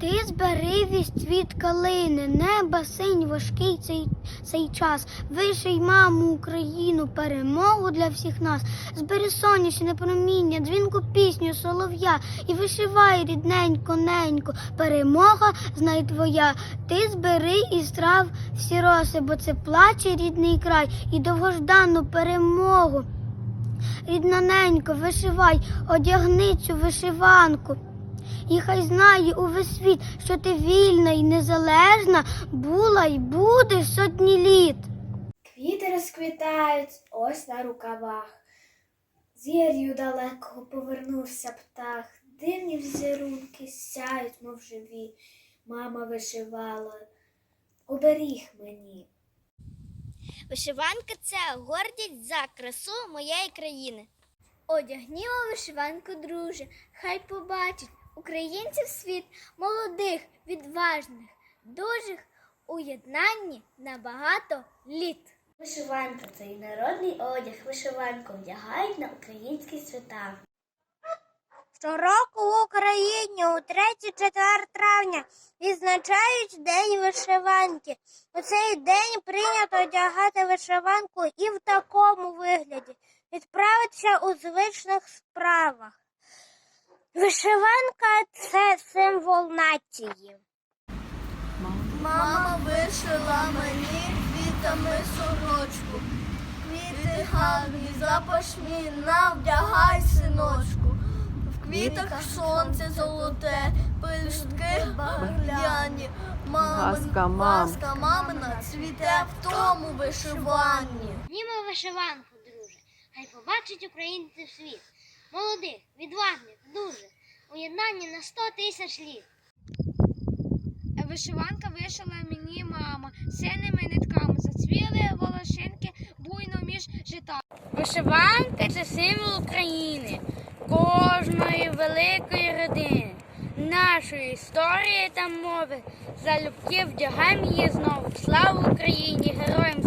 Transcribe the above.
Радивість від калини, неба синь важкий цей, цей час. Виший, маму, Україну, перемогу для всіх нас. Збери сонячне проміння, дзвінку пісню, солов'я і вишивай рідненько, ненько. Перемога знай твоя. Ти збери і страв всі роси, бо це плаче рідний край і довгождану перемогу. Рідноненько, вишивай, одягни цю вишиванку. І хай знає увесь світ, що ти вільна і незалежна була й будеш сотні літ. Квіти розквітають ось на рукавах. З яр'ю далекого повернувся птах. Дивні візерунки сяють, мов живі. Мама вишивала, оберіг мені. Вишиванка це гордість за красу моєї країни. Одягнімо вишиванку, друже, хай побачить українців світ молодих, відважних, дужих у єднанні на багато літ. Вишиванка це і народний одяг. Вишиванку вдягають на українські свята. Щороку в Україні у 3-4 травня відзначають День вишиванки. У цей день прийнято одягати вишиванку і в такому вигляді відправитися у звичних справах. Вишиванка це символ нації. Мама вишила мені квітами сорочку. Квіти гарні, запашні, навдягай синочку. В квітах сонце золоте, пелюстки багряні. Ласка, мам. ласка мамина цвіте в тому вишиванні. Німо вишиванку, друже, хай побачить українців світ. Молодих, відважних, дуже, у на сто тисяч літ. Вишиванка вишила мені мама, синими нитками зацвіли волошинки буйно між жита. Вишиванка це символ України, кожної великої родини, нашої історії та мови. Залюбки вдягаємо її знову. Слава Україні! Героям